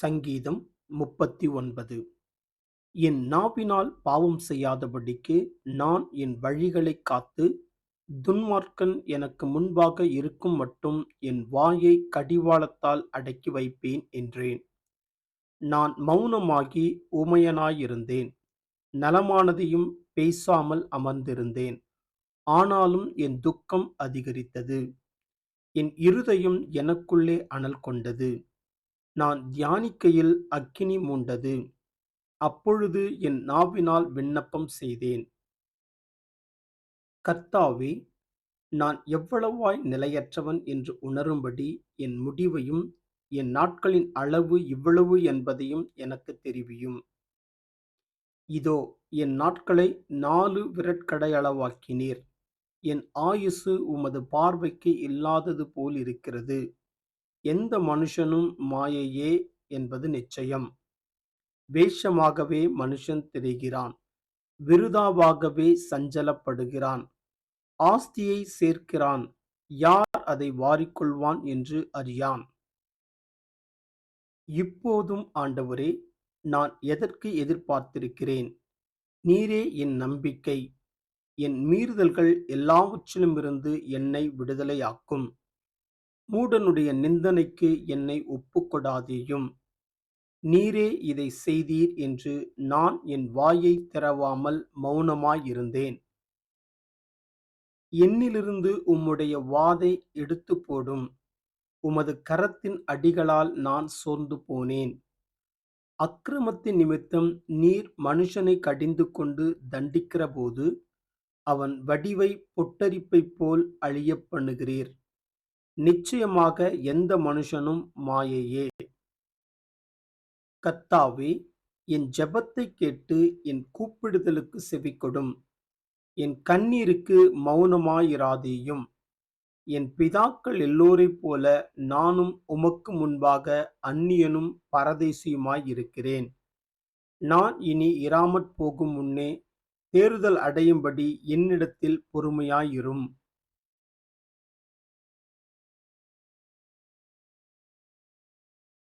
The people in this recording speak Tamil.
சங்கீதம் முப்பத்தி ஒன்பது. என் நாவினால் பாவம் செய்யாதபடிக்கு நான் என் வழிகளைக் காத்து துன்மார்க்கன் எனக்கு முன்பாக இருக்கும் மட்டும் என் வாயை கடிவாளத்தால் அடக்கி வைப்பேன் என்றேன். நான் மௌனமாகி ஊமையனாயிருந்தேன் நலமானதையும் பேசாமல் அமர்ந்திருந்தேன். ஆனாலும் என் துக்கம் அதிகரித்தது. என் இருதயம் எனக்குள்ளே அனல் கொண்டது. நான் தியானிக்கையில் அக்கினி மூண்டது. அப்பொழுது என் நாவினால் விண்ணப்பம் செய்தேன். கர்த்தாவே நான் எவ்வளவாய் நிலையற்றவன் என்று உணரும்படி என் முடிவையும் என் நாட்களின் அளவு இவ்வளவு என்பதையும் எனக்கு தெரிவியும். இதோ என் நாட்களை நாலு விரட்கடையளவாக்கினீர் என் ஆயுசு உமது பார்வைக்கு இல்லாதது போல் இருக்கிறது எந்த மனுஷனும் மாயையே என்பது நிச்சயம். வேஷமாகவே மனுஷன் தெரிகிறான். விருதாவாகவே சஞ்சலப்படுகிறான். ஆஸ்தியை சேர்க்கிறான். யார் அதை வாரிக்கொள்வான் என்று அறியான். இப்போதும் ஆண்டவரே நான் எதற்கு எதிர்பார்த்திருக்கிறேன்? நீரே என் நம்பிக்கை. என் மீறுதல்கள் எல்லாவற்றிலுமிருந்து என்னை விடுதலையாக்கும். மூடனுடைய நிந்தனைக்கு என்னை ஒப்புக்கொடாதேயும். நீரே இதை செய்தீர் என்று நான் என் வாயை திறவாமல் மௌனமாயிருந்தேன். என்னிலிருந்து உம்முடைய வாதை எடுத்து போடும் உமது கரத்தின் அடிகளால் நான் சோர்ந்து போனேன். அக்கிரமத்தின் நிமித்தம் நீர் மனுஷனை கடிந்து கொண்டு தண்டிக்கிற போது அவன் வடிவை பொட்டரிப்பைப் போல் அழியப் பண்ணுகிறீர். நிச்சயமாக எந்த மனுஷனும் மாயையே. கத்தாவே என் ஜெபத்தை கேட்டு என் கூப்பிடுதலுக்கு செவிக்கொடும் என் கண்ணீருக்கு மௌனமாயிராதேயும். என் பிதாக்கள் எல்லோரைப் போல நானும் உமக்கு முன்பாக அந்நியனும் பரதேசியுமாயிருக்கிறேன். நான் இனி இராமற் போகும் முன்னே தேறுதல் அடையும்படி என்னிடத்தில் பொறுமையாயிரும்.